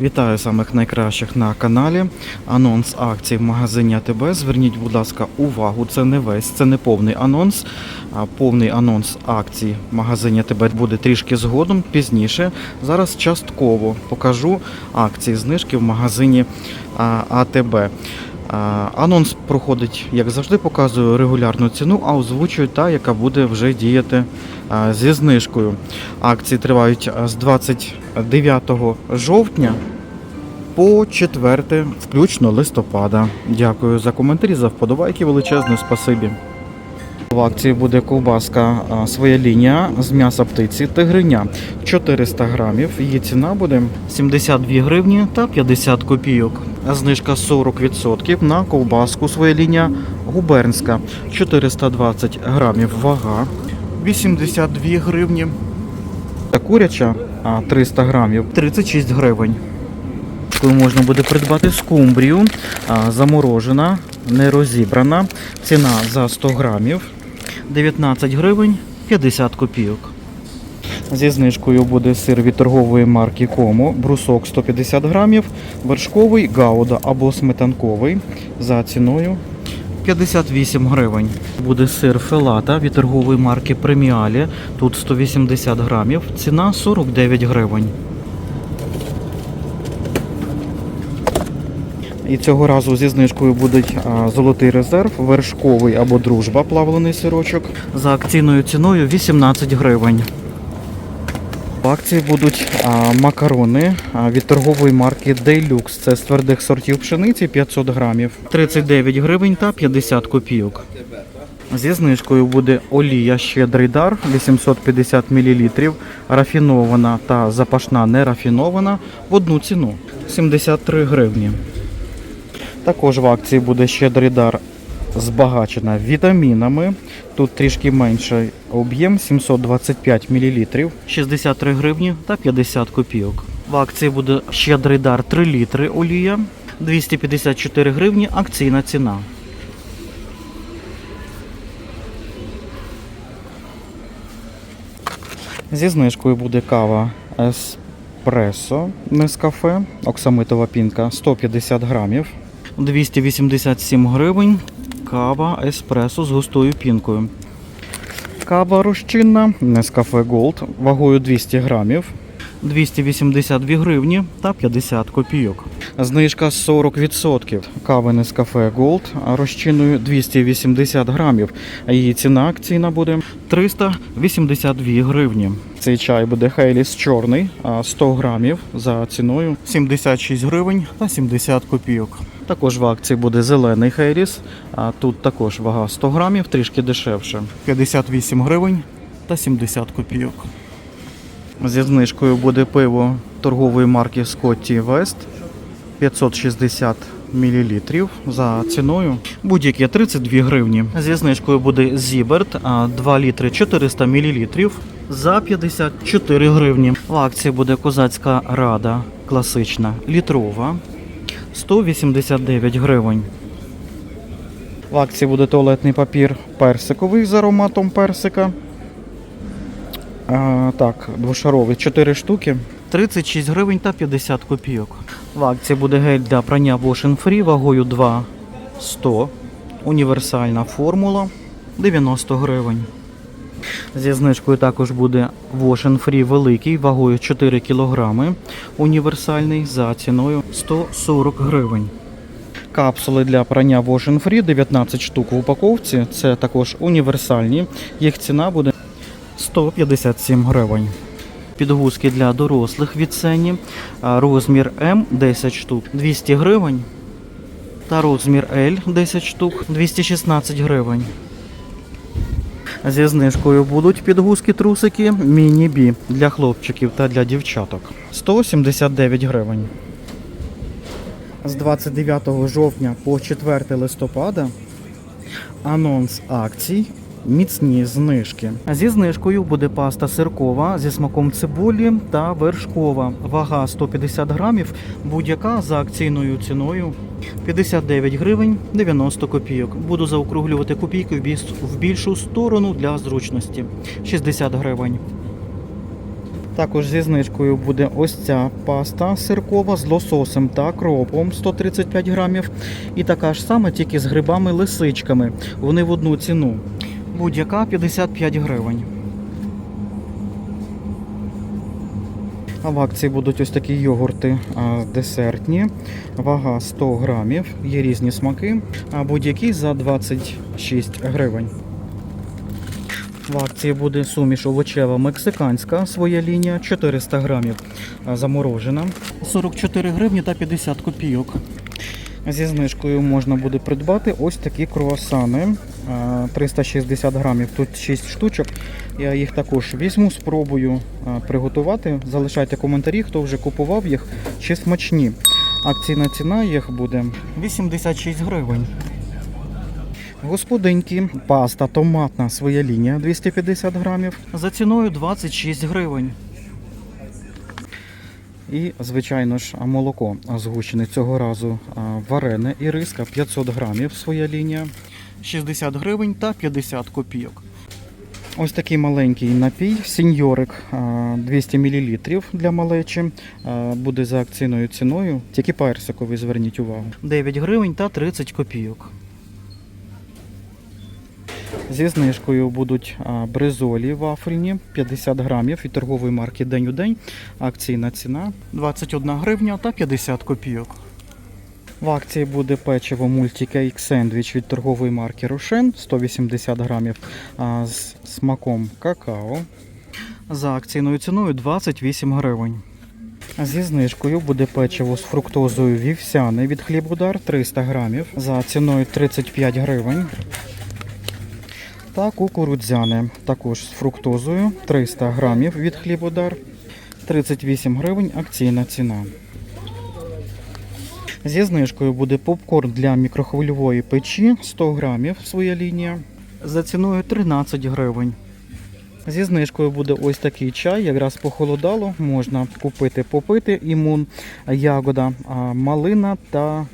Вітаю самих найкращих на каналі. Анонс акцій в магазині АТБ. Зверніть, будь ласка, увагу. Це не весь, це не повний анонс. Повний анонс акцій в магазині АТБ буде трішки згодом, пізніше. Зараз частково покажу акції знижки в магазині АТБ. Анонс проходить, як завжди, показую регулярну ціну, а озвучую та, яка буде вже діяти зі знижкою. Акції тривають з 29 жовтня по 4 включно листопада. Дякую за коментарі, за вподобайки величезне спасибі. В акції буде ковбаска своя лінія з м'яса птиці тигриня 400 грамів. Її ціна буде 72 гривні та 50 копійок. Знижка 40% на ковбаску своя лінія губернська 420 грамів вага 82 гривні. Та куряча 300 грамів 36 гривень. Такою можна буде придбати скумбрію, заморожена, не розібрана. Ціна за 100 грамів 19 гривень 50 копійок. Зі знижкою буде сир від торгової марки Комо, брусок 150 грамів, вершковий гауда або сметанковий за ціною 58 гривень. Буде сир фелата від торгової марки Преміалі. Тут 180 грамів, ціна 49 гривень. І цього разу зі знижкою будуть золотий резерв, вершковий або дружба, плавлений сирочок за акційною ціною 18 гривень. Акції будуть макарони від торгової марки Deluxe. Це з твердих сортів пшениці 500 грамів, 39 гривень та 50 копійок. Зі знижкою буде олія щедрий дар 850 мл, рафінована та запашна нерафінована в одну ціну 73 гривні. Також в акції буде щедрий дар збагачена вітамінами. Тут трішки менший об'єм 725 мл, 63 гривні та 50 копійок. В акції буде щедрий дар 3 літри олія, 254 гривні акційна ціна. Зі знижкою буде кава еспресо Нескафе, оксамитова пінка 150 грамів. 287 гривень. Кава еспресо з густою пінкою. Кава розчинна Нескафе Gold вагою 200 грамів. 282 гривні та 50 копійок. Знижка 40%. Кави Нескафе Gold розчиною 280 грамів. Її ціна акційна буде 382 гривні. Цей чай буде Хейліс чорний, 100 грамів за ціною 76 гривень та 70 копійок. Також в акції буде зелений Хейліс, а тут також вага 100 грамів, трішки дешевше. 58 гривень та 70 копійок. Зі знижкою буде пиво торгової марки Scotty West 560 мл за ціною. Будь-яке 32 гривні. Зі знижкою буде Зіберт 2 літри 400 мл за 54 гривні. В акції буде козацька рада класична літрова 189 гривень. В акції буде туалетний папір персиковий з ароматом персика. А, так, двошаровий 4 штуки. 36 гривень та 50 копійок. В акції буде гель для прання Wash Free вагою 2 100. Універсальна формула 90 гривень. Зі знижкою також буде Wash Free великий вагою 4 кг. Універсальний за ціною 140 гривень. Капсули для прання Wash Free 19 штук в упаковці. Це також універсальні. Їх ціна буде 157 гривень. Підгузки для дорослих від Сені. Розмір М 10 штук 200 гривень. Та розмір L 10 штук 216 гривень. Зі знижкою будуть підгузки трусики міні-бі для хлопчиків та для дівчаток. 179 гривень. З 29 жовтня по 4 листопада анонс акцій. Міцні знижки. Зі знижкою буде паста сиркова зі смаком цибулі та вершкова. Вага 150 грамів, будь-яка за акційною ціною 59 гривень 90 копійок. Буду заокруглювати копійки в більшу сторону для зручності. 60 гривень. Також зі знижкою буде ось ця паста сиркова з лососем та кропом 135 грамів. І така ж сама, тільки з грибами-лисичками. Вони в одну ціну. Будь-яка 55 гривень. В акції будуть ось такі йогурти десертні. Вага 100 грамів. Є різні смаки. А будь-який за 26 гривень. В акції буде суміш овочева мексиканська, своя лінія, 400 грамів заморожена. 44 гривні та 50 копійок. Зі знижкою можна буде придбати ось такі круасани. 360 грамів, тут 6 штучок. Я їх також візьму, спробую приготувати. Залишайте коментарі, хто вже купував їх, чи смачні. Акційна ціна їх буде 86 гривень. Господинки, паста томатна своя лінія 250 грамів за ціною 26 гривень. І, звичайно ж, молоко згущене цього разу варене і риска 500 грамів своя лінія, 60 гривень та 50 копійок. Ось такий маленький напій, сіньорик 200 мл для малечі. Буде за акційною ціною. Тільки персиковий, зверніть увагу. 9 гривень та 30 копійок. Зі знижкою будуть бризолі вафельні 50 грамів від торгової марки День у день. Акційна ціна 21 гривня та 50 копійок. В акції буде печиво мультикейк сендвіч від торгової марки Рошен 180 грамів з смаком какао. За акційною ціною 28 гривень. Зі знижкою буде печиво з фруктозою вівсяне від хлібудар 300 грамів за ціною 35 гривень. Та кукурудзяне також з фруктозою 300 грамів від хлібодар. 38 гривень акційна ціна. Зі знижкою буде попкорн для мікрохвильової печі 100 грамів своя лінія. За ціною 13 гривень. Зі знижкою буде ось такий чай, якраз похолодало, можна купити, попити імун, ягода, малина та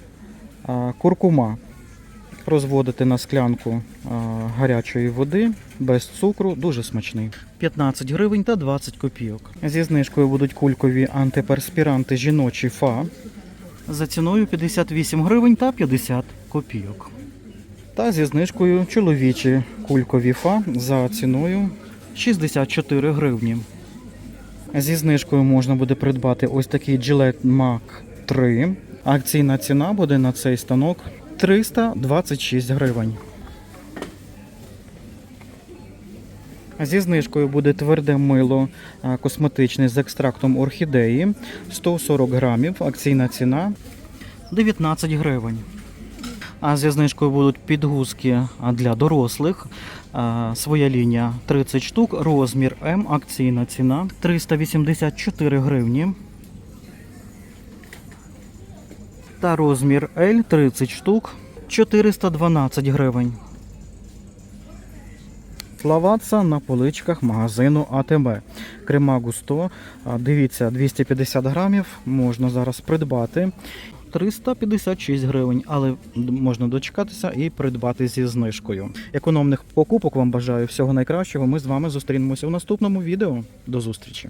куркума розводити на склянку гарячої води без цукру, дуже смачний. 15 гривень та 20 копійок. Зі знижкою будуть кулькові антиперспіранти жіночі ФА за ціною 58 гривень та 50 копійок. Та зі знижкою чоловічі кулькові ФА за ціною 64 гривні. Зі знижкою можна буде придбати ось такий Gillette Mac 3. Акційна ціна буде на цей станок 326 гривень. Зі знижкою буде тверде мило косметичне з екстрактом орхідеї 140 грамів. Акційна ціна 19 гривень. А зі знижкою будуть підгузки для дорослих. Своя лінія 30 штук, розмір М, акційна ціна 384 гривні. Та розмір L 30 штук 412 гривень. Лаватса на поличках магазину АТБ. Крема густо. Дивіться, 250 грамів можна зараз придбати. 356 гривень, але можна дочекатися і придбати зі знижкою. Економних покупок вам бажаю всього найкращого. Ми з вами зустрінемося в наступному відео. До зустрічі!